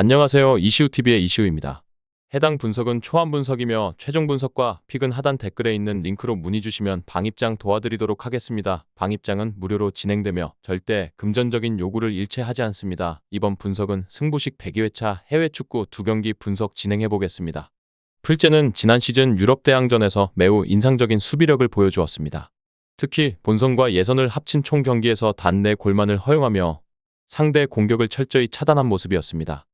안녕하세요. 이시우TV의 이시우입니다. 해당 분석은 초안 분석이며 최종 분석과 픽은 하단 댓글에 있는 링크로 문의 주시면 방입장 도와드리도록 하겠습니다. 방입장은 무료로 진행되며 절대 금전적인 요구를 일체하지 않습니다. 이번 분석은 승부식 102회차 해외 축구 두 경기 분석 진행해 보겠습니다. 풀제는 지난 시즌 유럽 대항전에서 매우 인상적인 수비력을 보여주었습니다. 특히 본선과 예선을 합친 총 경기에서 단 4골만을 허용하며 상대 공격을 철저히 차단한 모습이었습니다.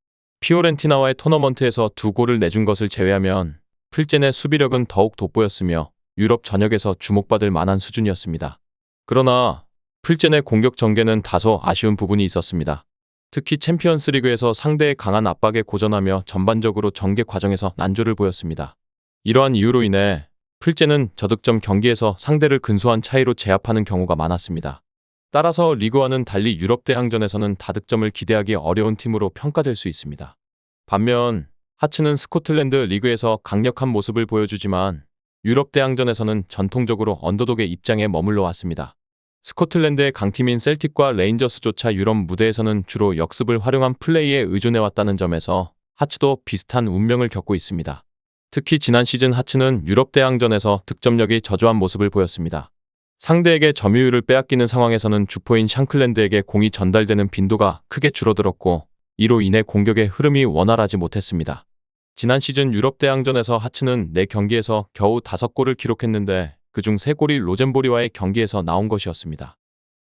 피오렌티나와의 토너먼트에서 두 골을 내준 것을 제외하면 풀젠의 수비력은 더욱 돋보였으며 유럽 전역에서 주목받을 만한 수준이었습니다. 그러나 풀젠의 공격 전개는 다소 아쉬운 부분이 있었습니다. 특히 챔피언스 리그에서 상대의 강한 압박에 고전하며 전반적으로 전개 과정에서 난조를 보였습니다. 이러한 이유로 인해 풀젠은 저득점 경기에서 상대를 근소한 차이로 제압하는 경우가 많았습니다. 따라서 리그와는 달리 유럽 대항전에서는 다득점을 기대하기 어려운 팀으로 평가될 수 있습니다. 반면 하츠는 스코틀랜드 리그에서 강력한 모습을 보여주지만 유럽 대항전에서는 전통적으로 언더독의 입장에 머물러 왔습니다. 스코틀랜드의 강팀인 셀틱과 레인저스조차 유럽 무대에서는 주로 역습을 활용한 플레이에 의존해왔다는 점에서 하츠도 비슷한 운명을 겪고 있습니다. 특히 지난 시즌 하츠는 유럽 대항전에서 득점력이 저조한 모습을 보였습니다. 상대에게 점유율을 빼앗기는 상황에서는 주포인 샹클랜드에게 공이 전달되는 빈도가 크게 줄어들었고 이로 인해 공격의 흐름이 원활하지 못했습니다. 지난 시즌 유럽 대항전에서 하츠는 4경기에서 겨우 5골을 기록했는데 그중 3골이 로젠보리와의 경기에서 나온 것이었습니다.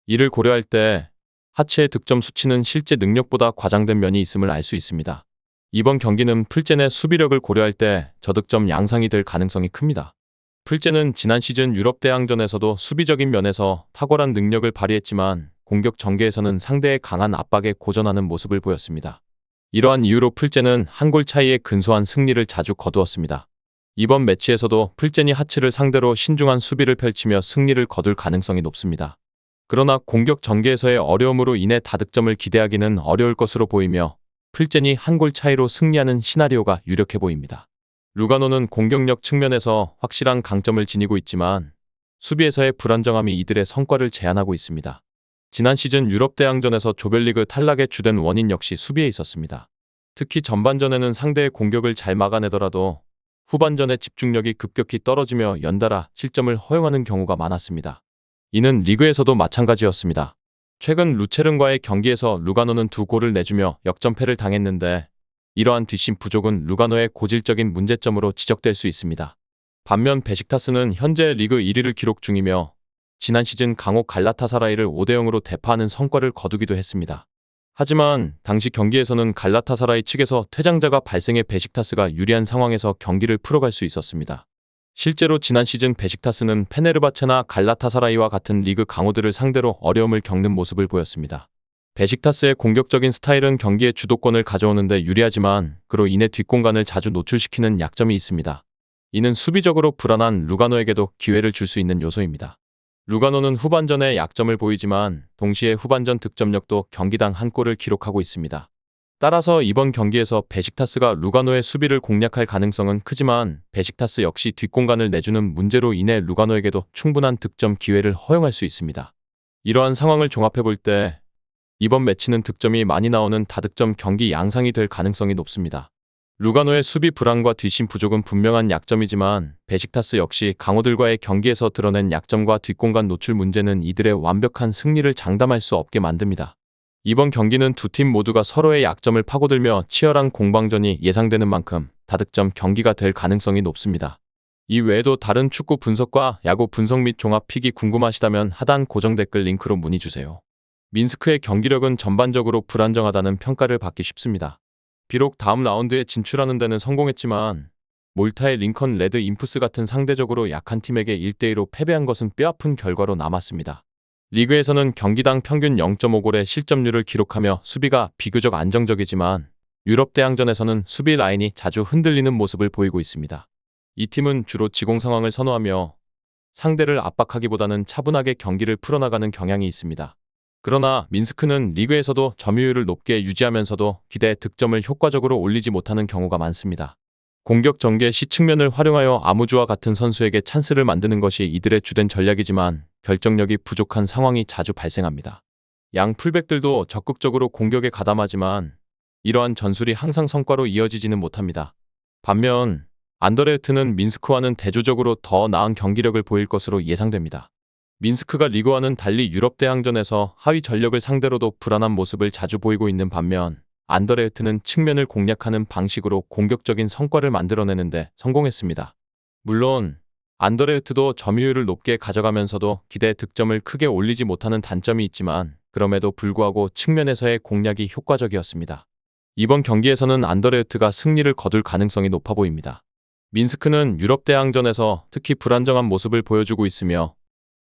이를 고려할 때 하츠의 득점 수치는 실제 능력보다 과장된 면이 있음을 알 수 있습니다. 이번 경기는 풀젠의 수비력을 고려할 때 저득점 양상이 될 가능성이 큽니다. 풀제는 지난 시즌 유럽 대항전에서도 수비적인 면에서 탁월한 능력을 발휘했지만 공격 전개에서는 상대의 강한 압박에 고전하는 모습을 보였습니다. 이러한 이유로 풀제는 한골 차이의 근소한 승리를 자주 거두었습니다. 이번 매치에서도 풀젠이 하츠를 상대로 신중한 수비를 펼치며 승리를 거둘 가능성이 높습니다. 그러나 공격 전개에서의 어려움으로 인해 다득점을 기대하기는 어려울 것으로 보이며 풀젠이 한 골 차이로 승리하는 시나리오가 유력해 보입니다. 루가노는 공격력 측면에서 확실한 강점을 지니고 있지만 수비에서의 불안정함이 이들의 성과를 제한하고 있습니다. 지난 시즌 유럽 대항전에서 조별리그 탈락의 주된 원인 역시 수비에 있었습니다. 특히 전반전에는 상대의 공격을 잘 막아내더라도 후반전의 집중력이 급격히 떨어지며 연달아 실점을 허용하는 경우가 많았습니다. 이는 리그에서도 마찬가지였습니다. 최근 루체른과의 경기에서 루가노는 두 골을 내주며 역전패를 당했는데 이러한 뒷심 부족은 루가노의 고질적인 문제점으로 지적될 수 있습니다. 반면 베식타스는 현재 리그 1위를 기록 중이며 지난 시즌 강호 갈라타사라이를 5대0으로 대파하는 성과를 거두기도 했습니다. 하지만 당시 경기에서는 갈라타사라이 측에서 퇴장자가 발생해 베식타스가 유리한 상황에서 경기를 풀어갈 수 있었습니다. 실제로 지난 시즌 베식타스는 페네르바체나 갈라타사라이와 같은 리그 강호들을 상대로 어려움을 겪는 모습을 보였습니다. 베식타스의 공격적인 스타일은 경기의 주도권을 가져오는데 유리하지만 그로 인해 뒷공간을 자주 노출시키는 약점이 있습니다. 이는 수비적으로 불안한 루가노에게도 기회를 줄 수 있는 요소입니다. 루가노는 후반전에 약점을 보이지만 동시에 후반전 득점력도 경기당 한 골을 기록하고 있습니다. 따라서 이번 경기에서 베식타스가 루가노의 수비를 공략할 가능성은 크지만 베식타스 역시 뒷공간을 내주는 문제로 인해 루가노에게도 충분한 득점 기회를 허용할 수 있습니다. 이러한 상황을 종합해 볼 때 이번 매치는 득점이 많이 나오는 다득점 경기 양상이 될 가능성이 높습니다. 루가노의 수비 불안과 뒷심 부족은 분명한 약점이지만 베식타스 역시 강호들과의 경기에서 드러낸 약점과 뒷공간 노출 문제는 이들의 완벽한 승리를 장담할 수 없게 만듭니다. 이번 경기는 두 팀 모두가 서로의 약점을 파고들며 치열한 공방전이 예상되는 만큼 다득점 경기가 될 가능성이 높습니다. 이 외에도 다른 축구 분석과 야구 분석 및 종합 픽이 궁금하시다면 하단 고정 댓글 링크로 문의 주세요. 민스크의 경기력은 전반적으로 불안정하다는 평가를 받기 쉽습니다. 비록 다음 라운드에 진출하는 데는 성공했지만 몰타의 링컨 레드 인프스 같은 상대적으로 약한 팀에게 1대2로 패배한 것은 뼈아픈 결과로 남았습니다. 리그에서는 경기당 평균 0.5골의 실점률을 기록하며 수비가 비교적 안정적이지만 유럽 대항전에서는 수비 라인이 자주 흔들리는 모습을 보이고 있습니다. 이 팀은 주로 지공 상황을 선호하며 상대를 압박하기보다는 차분하게 경기를 풀어나가는 경향이 있습니다. 그러나 민스크는 리그에서도 점유율을 높게 유지하면서도 기대 득점을 효과적으로 올리지 못하는 경우가 많습니다. 공격 전개 시 측면을 활용하여 아무주와 같은 선수에게 찬스를 만드는 것이 이들의 주된 전략이지만 결정력이 부족한 상황이 자주 발생합니다. 양 풀백들도 적극적으로 공격에 가담하지만 이러한 전술이 항상 성과로 이어지지는 못합니다. 반면 안더레흐트는 민스크와는 대조적으로 더 나은 경기력을 보일 것으로 예상됩니다. 민스크가 리그와는 달리 유럽 대항전에서 하위 전력을 상대로도 불안한 모습을 자주 보이고 있는 반면 안더레흐트는 측면을 공략하는 방식으로 공격적인 성과를 만들어내는데 성공했습니다. 물론 안더레흐트도 점유율을 높게 가져가면서도 기대 득점을 크게 올리지 못하는 단점이 있지만 그럼에도 불구하고 측면에서의 공략이 효과적이었습니다. 이번 경기에서는 안더레흐트가 승리를 거둘 가능성이 높아 보입니다. 민스크는 유럽 대항전에서 특히 불안정한 모습을 보여주고 있으며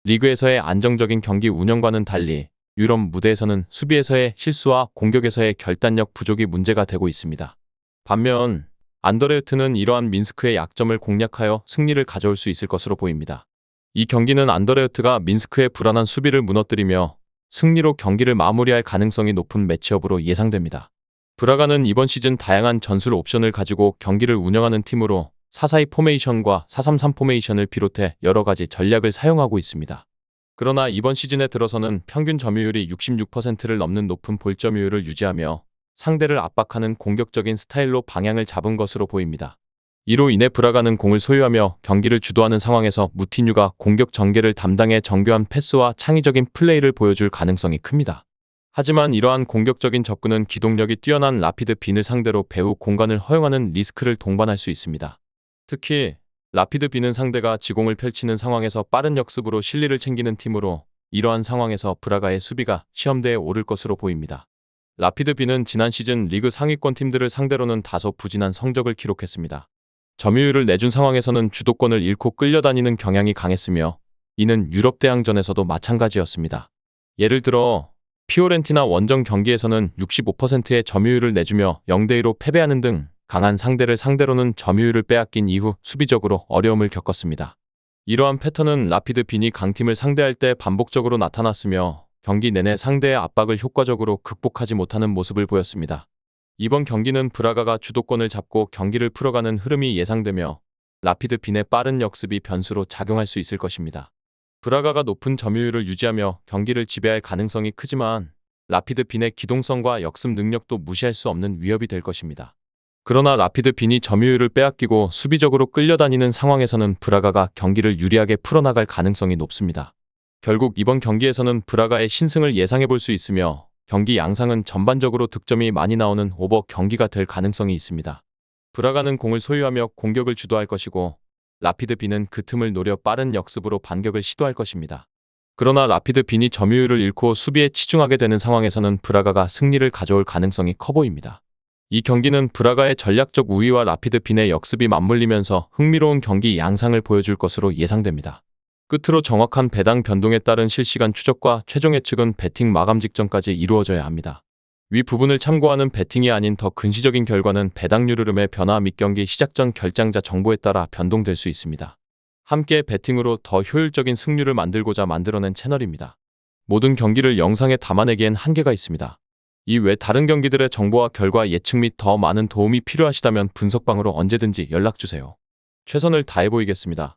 리그에서의 안정적인 경기 운영과는 달리 유럽 무대에서는 수비에서의 실수와 공격에서의 결단력 부족이 문제가 되고 있습니다. 반면 안더레흐트는 이러한 민스크의 약점을 공략하여 승리를 가져올 수 있을 것으로 보입니다. 이 경기는 안더레흐트가 민스크의 불안한 수비를 무너뜨리며 승리로 경기를 마무리할 가능성이 높은 매치업으로 예상됩니다. 브라가는 이번 시즌 다양한 전술 옵션을 가지고 경기를 운영하는 팀으로 442 포메이션과 433 포메이션을 비롯해 여러 가지 전략을 사용하고 있습니다. 그러나 이번 시즌에 들어서는 평균 점유율이 66%를 넘는 높은 볼 점유율을 유지하며 상대를 압박하는 공격적인 스타일로 방향을 잡은 것으로 보입니다. 이로 인해 브라가는 공을 소유하며 경기를 주도하는 상황에서 무티뉴가 공격 전개를 담당해 정교한 패스와 창의적인 플레이를 보여줄 가능성이 큽니다. 하지만 이러한 공격적인 접근은 기동력이 뛰어난 라피드 빈을 상대로 배후 공간을 허용하는 리스크를 동반할 수 있습니다. 특히 라피드 빈은 상대가 지공을 펼치는 상황에서 빠른 역습으로 실리를 챙기는 팀으로 이러한 상황에서 브라가의 수비가 시험대에 오를 것으로 보입니다. 라피드 빈은 지난 시즌 리그 상위권 팀들을 상대로는 다소 부진한 성적을 기록했습니다. 점유율을 내준 상황에서는 주도권을 잃고 끌려다니는 경향이 강했으며 이는 유럽 대항전에서도 마찬가지였습니다. 예를 들어 피오렌티나 원정 경기에서는 65%의 점유율을 내주며 0대2로 패배하는 등 강한 상대를 상대로는 점유율을 빼앗긴 이후 수비적으로 어려움을 겪었습니다. 이러한 패턴은 라피드 빈이 강팀을 상대할 때 반복적으로 나타났으며 경기 내내 상대의 압박을 효과적으로 극복하지 못하는 모습을 보였습니다. 이번 경기는 브라가가 주도권을 잡고 경기를 풀어가는 흐름이 예상되며 라피드 빈의 빠른 역습이 변수로 작용할 수 있을 것입니다. 브라가가 높은 점유율을 유지하며 경기를 지배할 가능성이 크지만 라피드 빈의 기동성과 역습 능력도 무시할 수 없는 위협이 될 것입니다. 그러나 라피드 빈이 점유율을 빼앗기고 수비적으로 끌려다니는 상황에서는 브라가가 경기를 유리하게 풀어나갈 가능성이 높습니다. 결국 이번 경기에서는 브라가의 신승을 예상해 볼 수 있으며 경기 양상은 전반적으로 득점이 많이 나오는 오버 경기가 될 가능성이 있습니다. 브라가는 공을 소유하며 공격을 주도할 것이고 라피드 빈은 그 틈을 노려 빠른 역습으로 반격을 시도할 것입니다. 그러나 라피드 빈이 점유율을 잃고 수비에 치중하게 되는 상황에서는 브라가가 승리를 가져올 가능성이 커 보입니다. 이 경기는 브라가의 전략적 우위와 라피드 빈의 역습이 맞물리면서 흥미로운 경기 양상을 보여줄 것으로 예상됩니다. 끝으로 정확한 배당 변동에 따른 실시간 추적과 최종 예측은 배팅 마감 직전까지 이루어져야 합니다. 위 부분을 참고하는 배팅이 아닌 더 근시적인 결과는 배당률 흐름의 변화 및 경기 시작 전 결장자 정보에 따라 변동될 수 있습니다. 함께 배팅으로 더 효율적인 승률을 만들고자 만들어낸 채널입니다. 모든 경기를 영상에 담아내기엔 한계가 있습니다. 이외 다른 경기들의 정보와 결과 예측 및 더 많은 도움이 필요하시다면 분석방으로 언제든지 연락주세요. 최선을 다해 보이겠습니다.